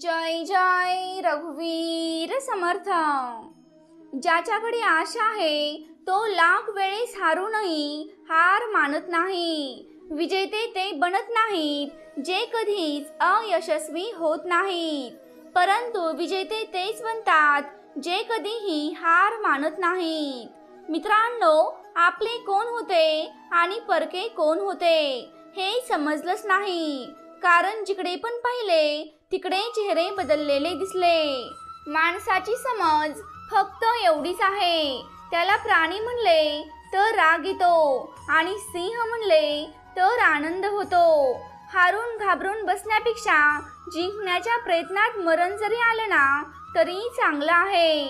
जय जय रघुवीर समर्थ. ज्याच्याकडे आशा आहे तो लाख वेळेस हारूनही हार मानत नाही. विजेते ते बनत नाहीत जे कधीच अयशस्वी होत नाहीत. परंतु विजेते तेच बनतात जे कधीही हार मानत नाहीत. मित्रांनो आपले कोण होते आणि परके कोण होते हे समजलंच नाही. कारण जिकडे पण पाहिले तिकडे चेहरे बदललेले दिसले. माणसाची समज फक्त एवढीच आहे. त्याला प्राणी म्हणले तर राग येतो. आणि सिंह म्हणले तर आनंद होतो. हारून घाबरून बसण्यापेक्षा जिंकण्याच्या प्रयत्नात मरण जरी आलं ना तरी चांगलं आहे.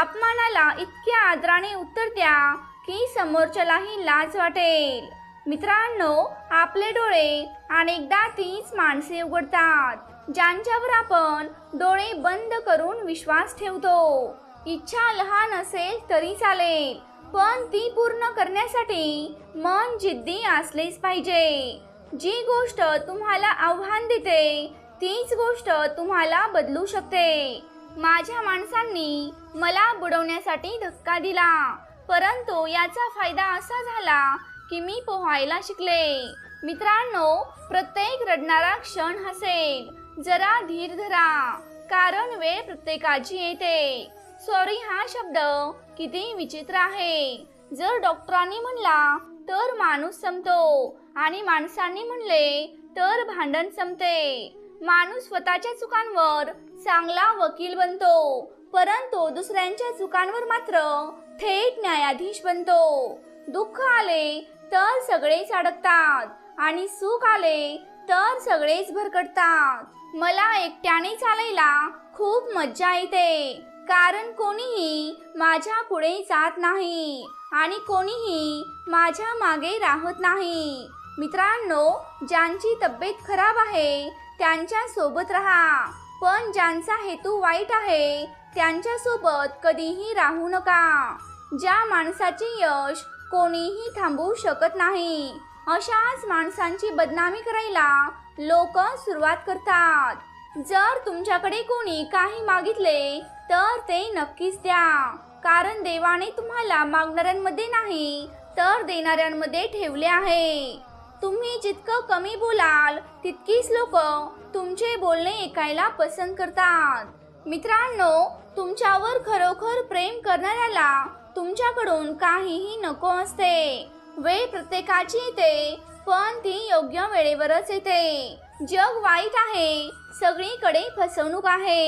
अपमानाला इतक्या आदराने उत्तर द्या की समोरच्यालाही लाज वाटेल. मित्रांनो आपले डोळे अनेकदा तीच माणसे उघडतात ज्यांच्यावर आपण डोळे बंद करून विश्वास ठेवतो. इच्छा लहान असेल तरी चालेल पण ती पूर्ण करण्यासाठी मन जिद्दी असलेच पाहिजे. जी गोष्ट तुम्हाला आव्हान देते तीच गोष्ट तुम्हाला बदलू शकते. माझ्या माणसांनी मला बुडवण्यासाठी धक्का दिला परंतु याचा फायदा असा झाला की मी पोहायला शिकले. मित्रांनो प्रत्येक रडणारा क्षण हसेल. जरा धीर धरा कारण वेळ प्रत्येकाची येते. सॉरी हा शब्द किती विचित्र आहे. जर डॉक्टरांनी म्हणला तर माणूस संपतो. आणि माणसांनी म्हणले तर भांडण संपते. माणूस स्वतःच्या चुकांवर चांगला वकील बनतो परंतु दुसऱ्यांच्या चुकांवर मात्र थेट न्यायाधीश बनतो. दुःख आले तर सगळेच अडकतात. आणि सुख आले तर सगळेच भरकटतात. मला एकट्याने चालायला खूप मज्जा येते. कारण कोणीही माझ्या पुढे जात नाही आणि कोणीही माझ्या मागे राहत नाही. मित्रांनो ज्यांची तब्येत खराब आहे त्यांच्यासोबत राहा. पण ज्यांचा हेतू वाईट आहे त्यांच्यासोबत कधीही राहू नका. ज्या माणसाचे यश कोणीही थांबवू शकत नाही. अशाच माणसांची बदनामी करायला लोक सुरुवात करतात. जर तुमच्याकडे कोणी काही मागितले तर ते नक्कीच द्या. कारण देवाने तुम्हाला मागणाऱ्यांमध्ये नाही तर देणाऱ्यांमध्ये ठेवले आहे. तुम्ही जितकं कमी बोलाल तितकीच लोक तुमचे बोलणे ऐकायला पसंत करतात. मित्रांनो तुमच्यावर खरोखर प्रेम करणाऱ्याला तुमच्याकडून काहीही नको असते. वेळ प्रत्येकाची येते पण ती योग्य वेळेवरच येते. जग वाईट आहे सगळीकडे फसवणूक आहे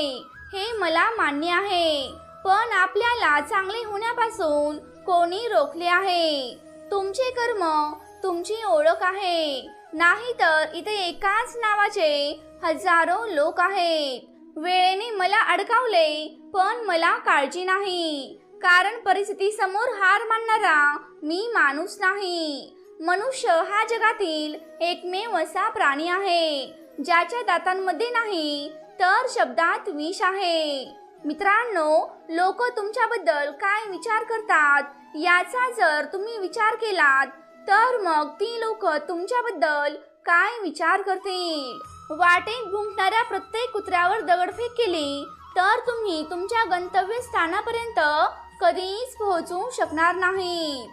हे मला मान्य आहे. पण आपल्याला चांगले होण्यापासून कोणी रोखले आहे. तुमचे कर्म तुमची ओळख आहे. नाहीतर इथे एकाच नावाचे हजारो लोक आहेत. वेळेने मला अडकावले पण मला काळजी नाही. कारण परिस्थिती समोर हार मानणारा मी माणूस नाही. मनुष्य हा जगातील एकमेव असा प्राणी आहे. ज्याच्या दातांमध्ये नाही तर शब्दात विष आहे. मित्रांनो लोक तुमच्याबद्दल काय विचार करतात याचा जर तुम्ही विचार केलात तर मग ती लोक तुमच्याबद्दल काय विचार करतील? वाटेत भुंकणाऱ्या प्रत्येक कुत्र्यावर दगडफेक केली तर तुम्ही तुमच्या गंतव्य स्थानापर्यंत कधीच पोहोचू शकणार नाही.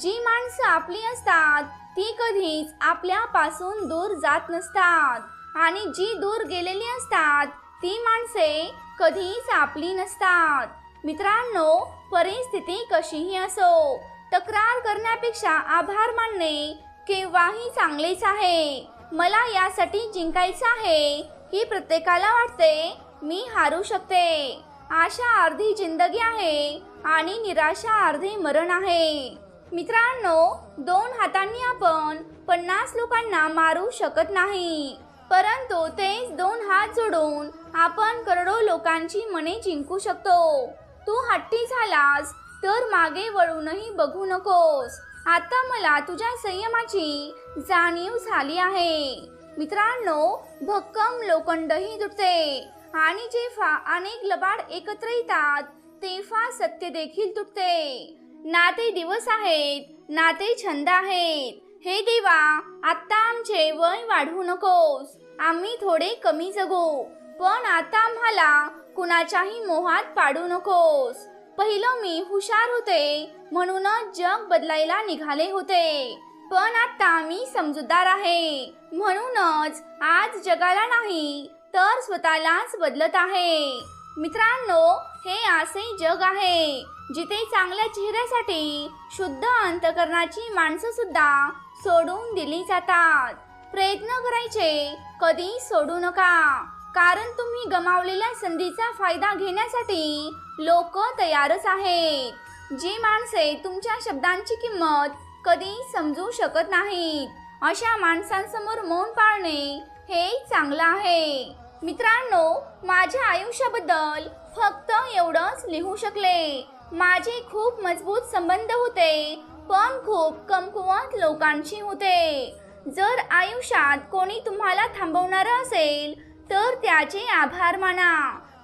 जी माणसं आपली असतात ती कधीच आपल्यापासून दूर जात नसतात. आणि जी दूर गेलेली असतात ती माणसे कधीच आपली नसतात. मित्रांनो परिस्थिती कशीही असो तक्रार करण्यापेक्षा आभार मानणे केव्हाही चांगलेच आहे. मला यासाठी जिंकायचं आहे की प्रत्येकाला वाटते मी हारू शकते. आशा अर्धी जिंदगी आहे. आणि निराशा अर्धे मरण आहे. मित्रांनो दोन हातांनी आपण पन्नास लोकांना मारू शकत नाही. परंतु तेच दोन हात जोडून आपण करोडो लोकांची मने जिंकू शकतो. तू हट्टी झालास तर मागे वळूनही बघू नकोस. आता मला तुझ्या संयमाची जाणीव झाली आहे. मित्रांनो भक्कम लोखंडही तुटते आणि जे फा अनेक लबाड एकत्र येतात तेव्हा सत्य देखील तुटते. नाते दिवस आहेत नाते छंद आहेत. हे देवा आत्ता आमचे वय वाढवू नकोस. आम्ही थोडे कमी जगू. पण आता आम्हाला कुणाच्याही मोहात पाडू नकोस. पहिलं मी हुशार होते म्हणूनच जग बदलायला निघाले होते. पण आता मी समजूतदार आहे. म्हणूनच आज जगाला नाही तर स्वतःलाच बदलत आहे. मित्रांनो हे असे जग आहे जिथे चांगल्या चेहऱ्यासाठी शुद्ध अंतकरणाची माणसं सुद्धा सोडून दिली जातात. प्रयत्न करायचे कधी सोडू नका. कारण तुम्ही गमावलेल्या संधीचा फायदा घेण्यासाठी लोक तयारच आहेत. जी माणसे तुमच्या शब्दांची किंमत कधी समजू शकत नाहीत. अशा माणसांसमोर मौन पाळणे हे चांगलं आहे. मित्रांनो माझ्या आयुष्याबद्दल फक्त एवढंच लिहू शकले. माझे खूप मजबूत संबंध होते पण खूप कमकुवत लोकांशी होते. जर आयुष्यात कोणी तुम्हाला थांबवणार असेल तर त्याचे आभार माना.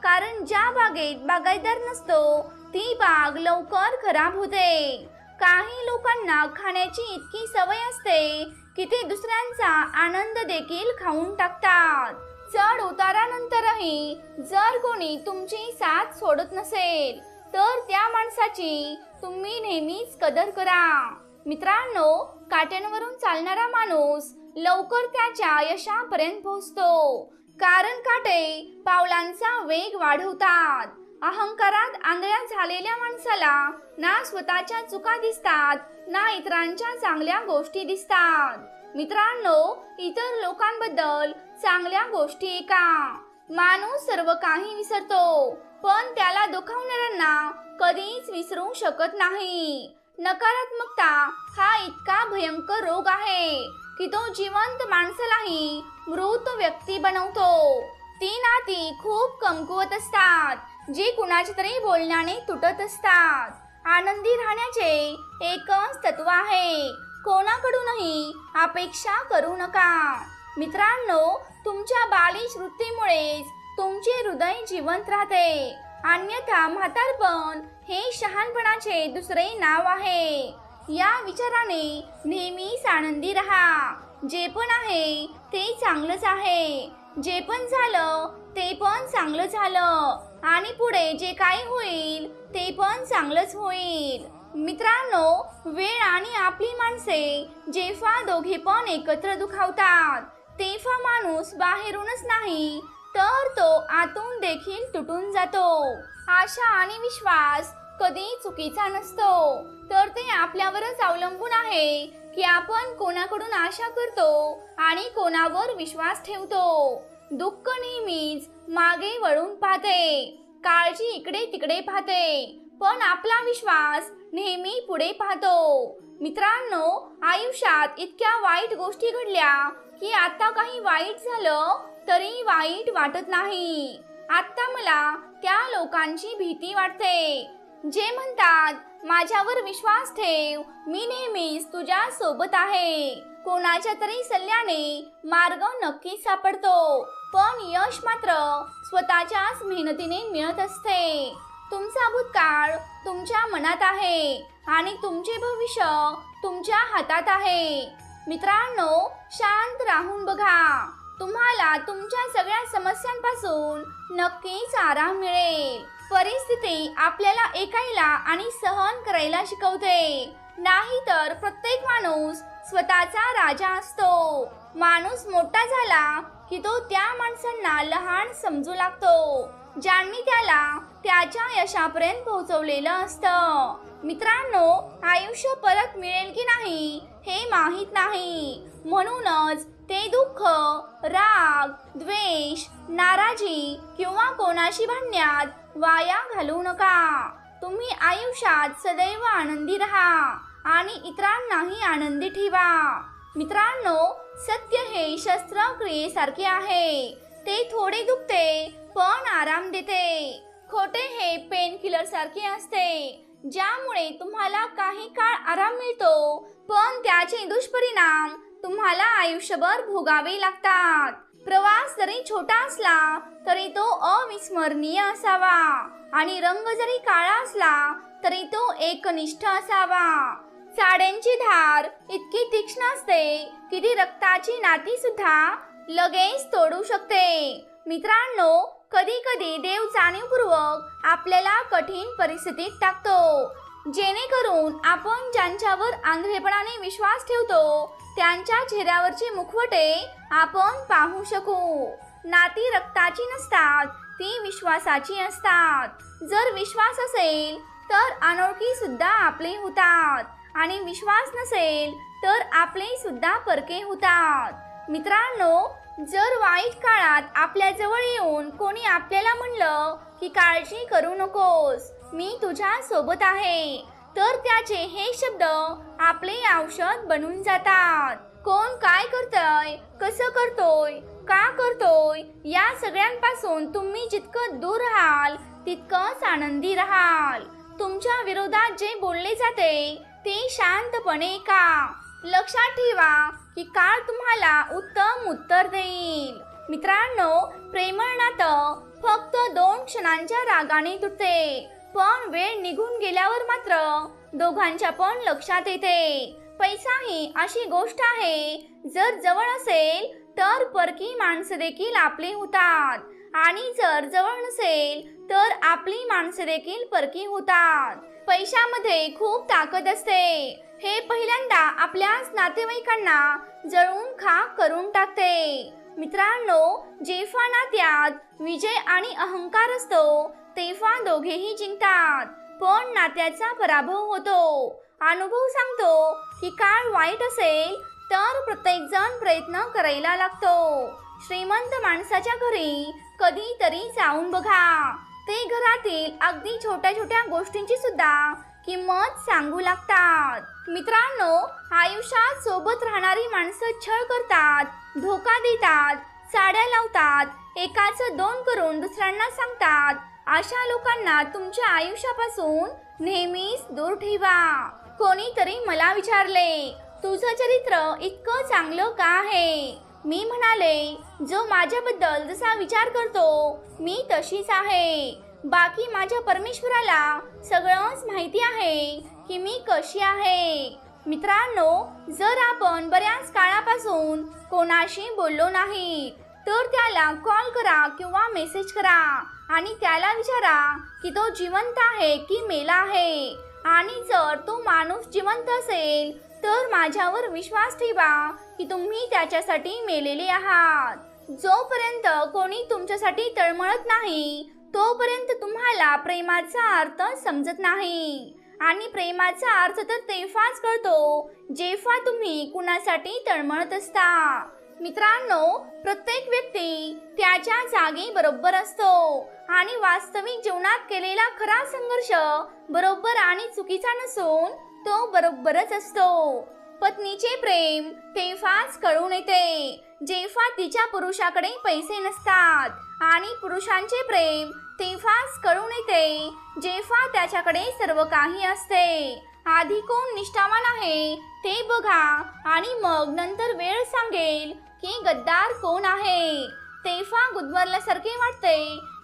कारण ज्या बागेत बागायदार नसतो ती बाग लवकर खराब होते. काही लोकांना खाण्याची इतकी सवय असते की ते दुसऱ्यांचा आनंद देखील खाऊन टाकतात. चढ उतारानंतरही जर कोणी तुमची साथ सोडत नसेल तर त्या माणसाची तुम्ही नेहमीच कदर करा. मित्रांनो काट्यांवरून चालणारा माणूस लवकर त्याच्या यशापर्यंत पोहोचतो. कारण काटे पावलांचा वेग वाढवतात. अहंकारात आंधळ्या झालेल्या माणसाला ना स्वतःच्या चुका दिसतात ना इतरांच्या चांगल्या गोष्टी दिसतात. मित्रांनो इतर लोकांबद्दल चांगल्या गोष्टी ऐका माणूस सर्व काही विसरतो पण त्याला दुखावणाऱ्यांना कधीच विसरू शकत नाही. नकारात्मकता हा इतका भयंकर रोग आहे की तो जिवंत माणसालाही मृत व्यक्ती बनवतो. ती नाती खूप कमकुवत असतात जी कुणाच्या तरी बोलण्याने तुटत असतात. आनंदी राहण्याचे एकच तत्व आहे कोणाकडूनही अपेक्षा करू नका. मित्रांनो तुमच्या बालिश वृत्तीमुळेच तुमचे हृदय जिवंत राहते. अन्यथा म्हातारपण हे शहाणपणाचे दुसरे नाव आहे. या विचाराने नेहमीच आनंदी राहा. जे पण आहे ते चांगलंच आहे. जे पण झालं ते पण चांगलं झालं. आणि पुढे जे काही होईल ते पण चांगलंच होईल. मित्रांनो वेळ आणि आपली माणसे जेव्हा दोघे पण एकत्र दुखावतात तेव्हा माणूस बाहेरूनच नाही तर तो आतून देखील तुटून जातो. आशा आणि विश्वास कधी चुकीचा नसतो तर ते आपल्यावरच अवलंबून आहे की आपण कोणाकडून आशा करतो आणि कोणावर विश्वास ठेवतो. दुःख नेहमीच मागे वळून पाहते काळजी इकडे तिकडे पाहते पण आपला विश्वास नेहमी पुढे पाहतो. मित्रांनो आयुष्यात इतक्या वाईट गोष्टी घडल्या की आता काही वाईट झालं तरी वाईट वाटत नाही. आता मला त्या लोकांची भीती वाटते. जे म्हणतात माझ्यावर विश्वास ठेव मी नेहमीच तुझ्या सोबत आहे. कोणाच्या तरी सल्ल्याने मार्ग नक्कीच सापडतो पण यश मात्र स्वतःच्याच मेहनतीने मिळत असते. तुमचा भूतकाळ तुमच्या मनात आहे आणि तुमचे भविष्य तुमच्या हातात आहे. मित्रांनो शांत राहून बघा. तुम्हाला तुमच्या सगळ्या समस्यांपासून नक्कीच आराम मिळेल. परिस्थिती आपल्याला ऐकायला आणि सहन करायला शिकवते. नाहीतर प्रत्येक माणूस स्वतःचा राजा असतो. माणूस मोठा झाला की तो त्या माणसांना लहान समजू लागतो. ज्यांनी त्याला त्याच्या यशापर्यंत पोहोचवलेलं असतं. मित्रांनो आयुष्य परत मिळेल की नाही हे माहीत नाही. म्हणूनच ते दुःख राग द्वेष नाराजी किंवा कोणाशी भांडण्यात वाया घालू नका. तुम्ही आयुष्यात सदैव आनंदी राहा आणि इतरांनाही आनंदी ठेवा. मित्रांनो सत्य हे शस्त्रक्रियेसारखे आहे. ते थोडे दुखते पण आराम देते. खोटे हे पेन किलर सारखे असते. ज्यामुळे तुम्हाला काही काळ आराम मिळतो पण त्याचे दुष्परिणाम तुम्हाला आयुष्यभर भोगावे लागतात. प्रवास जरी छोटा असला तरी तो अविस्मरणीय असावा. आणि रंग जरी काळा असला तरी तो एकनिष्ठ असावा. साड्यांची धार इतकी तीक्ष्ण असते की ती रक्ताची नाती सुद्धा लगेच तोडू शकते. मित्रांनो कधी कधी देव जाणीवपूर्वक आपल्याला कठीण परिस्थितीत टाकतो. जेणेकरून आपण ज्यांच्यावर आंधळेपणाने विश्वास ठेवतो त्यांच्या चेहऱ्यावरची मुखवटे आपण पाहू शकू. नाती रक्ताची नसतात ती विश्वासाची असतात. जर विश्वास असेल तर अनोळखी सुद्धा आपले होतात. आणि विश्वास नसेल तर आपले सुद्धा परके होतात. मित्रांनो जर वाईट काळात आपल्याजवळ येऊन कोणी आपल्याला म्हणलं की काळजी करू नकोस मी तुझ्या सोबत आहे तर त्याचे हे शब्द आपले औषध बनून जातात. कोण काय करतय कसं करतोय का करतोय या सगळ्यांपासून तुम्ही जितकं दूर राहाल तितकंच आनंदी राहाल. तुमच्या विरोधात जे बोलले जाते ते शांतपणे का? लक्षात ठेवा की काळ तुम्हाला उत्तम उत्तर देईल मित्रांनो प्रेमळ नातं फक्त दोन क्षणांच्या रागाने तुटते. पण वेळ निघून गेल्यावर मात्र दोघांच्या पण लक्षात येते. पैसा ही अशी गोष्ट आहे जर जवळ असेल तर परकी माणसं देखील आपली होतात. आणि जर जवळ नसेल तर आपली माणसं देखील परकी होतात. पैशामध्ये खूप ताकद असते. हे पहिल्यांदा आपल्याच नातेवाईकांना जळून खाक करून टाकते. मित्रांनो जेव्हा नात्यात विजय आणि अहंकार असतो तेव्हा दोघेही जिंकतात. पण नात्याचा पराभव होतो. अनुभव सांगतो की काळ वाईट असेल तर प्रत्येकजण प्रयत्न करायला लागतो. श्रीमंत माणसाच्या घरी कधीतरी जाऊन बघा. ते घरातील अगदी छोट्या छोट्या गोष्टींची सुद्धा किंमत सांगू लागतात. मित्रांनो आयुष्यात सोबत राहणारी माणसं छळ करतात धोका देतात साड्या लावतात एकाचं दोन करून दुसऱ्यांना सांगतात. अशा लोकांना तुमच्या आयुष्यापासून नेहमीच दूर ठेवा. कोणीतरी मला विचारले तुझं चरित्र इतकं चांगलं का आहे? मी म्हणाले जो माझ्याबद्दल जसा विचार करतो मी तशीच आहे. बाकी माझ्या परमेश्वराला सगळंच माहिती आहे की मी कशी आहे. मित्रांनो जर आपण बऱ्याच काळापासून कोणाशी बोललो नाही तर त्याला कॉल करा किंवा मेसेज करा आणि त्याला विचारा की तो जिवंत आहे की मेला आहे. आणि जर तो माणूस जिवंत असेल तर माझ्यावर विश्वास ठेवा की तुम्ही त्याच्यासाठी मेलेले आहात. जोपर्यंत कोणी तुमच्यासाठी तळमळत नाही तोपर्यंत तुम्हाला प्रेमाचा अर्थ समजत नाही. आणि प्रेमाचा अर्थ तर तेव्हाच कळतो जेव्हा तुम्ही कुणासाठी तळमळत असता. मित्रांनो प्रत्येक व्यक्ती त्याच्या जागी बरोबर असतो आणि वास्तविक जीवनात केलेला खरा संघर्ष बरोबर आणि चुकीचा नसून तो बरोबरच असतो. पत्नीचे प्रेम तेव्हाच कळून येते. जेव्हा तिच्या पुरुषाकडे पैसे नसतात आणि पुरुषांचे प्रेम तेव्हाच कळून येते जेव्हा त्याच्याकडे सर्व काही असते. आधी कोण निष्ठावान आहे ते बघा आणि मग नंतर वेळ सांगेल की गद्दार कोण आहे. तेव्हा गुदमरल्यासारखे वाटते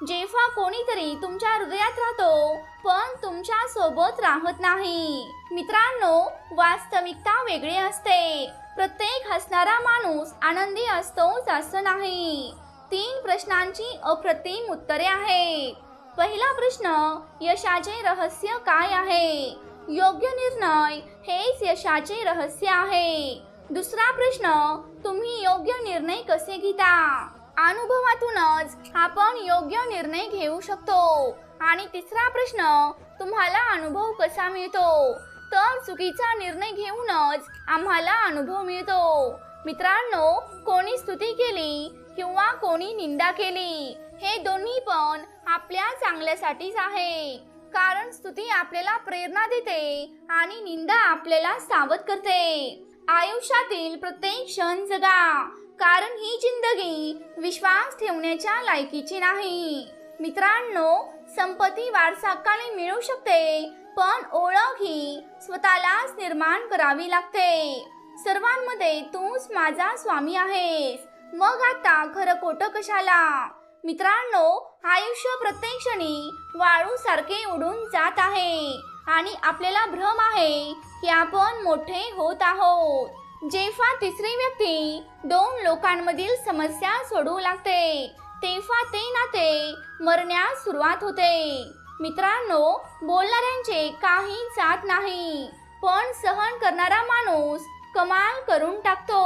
जेव्हा कोणीतरी तुमच्या हृदयात राहतो पण तुमच्यासोबत राहत नाही. मित्रांनो वास्तविकता वेगळी असते. प्रत्येक हसणारा माणूस आनंदी असतोच असं नाही. तीन प्रश्नांची अप्रतिम उत्तरे आहेत. पहिला प्रश्न यशाचे रहस्य काय आहे? योग्य निर्णय हेच यशाचे रहस्य आहे. दुसरा प्रश्न तुम्ही योग्य निर्णय कसे घेता? अनुभवातूनच आपण योग्य निर्णय घेऊ शकतो. आणि तिसरा प्रश्न तुम्हाला अनुभव कसा मिळतो? तर चुकीचा निर्णय घेऊनच आम्हाला अनुभव मिळतो. मित्रांनो कोणी स्तुती केली किंवा कोणी निंदा केली हे दोन्ही पण आपल्या चांगल्यासाठीच आहे. कारण स्तुती आपल्याला प्रेरणा देते आणि निंदा आपल्याला सावध करते. आयुष्यातील प्रत्येक क्षण जगा. कारण ही जिंदगी विश्वास ठेवण्याच्या लायकीची नाही. मित्रांनो संपत्ती वारसाकाने मिळू शकते पण ओळख ही स्वतःलाच निर्माण करावी लागते. सर्वांमध्ये तूच माझा स्वामी आहेस. मग आता खरं खोटं कशाला? मित्रांनो आयुष्य प्रत्येक क्षणी वाळू सारखे उडून जात आहे आणि आपल्याला भ्रम आहे की आपण मोठे होत आहोत. जेव्हा तिसरी व्यक्ती दोन लोकांमधील समस्या सोडवू लागते तेव्हा ते नाते मरण्यास सुरुवात होते. मित्रांनो बोलणाऱ्यांचे काही जात नाही पण सहन करणारा माणूस कमाल करून टाकतो.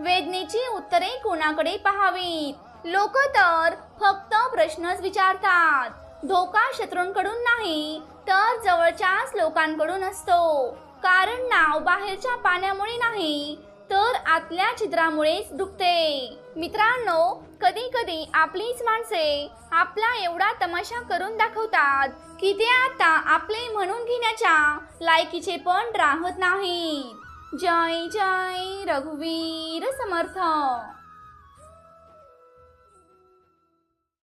वेदनेची उत्तरे कोणाकडे पहावीत? लोक तर फक्त प्रश्नच विचारतात. धोका शत्रूंकडून नाही तर जवळच्याच लोकांकडून असतो. कारण नाव बाहेरच्या पाण्यामुळे नाही तर आतल्या छिद्रामुळेच दुखते. मित्रांनो कधी कधी आपलीच माणसे आपला एवढा तमाशा करून दाखवतात की ते आता आपले म्हणून घेण्याच्या लायकीचे पण राहत नाहीत. जय जय रघुवीर समर्थ.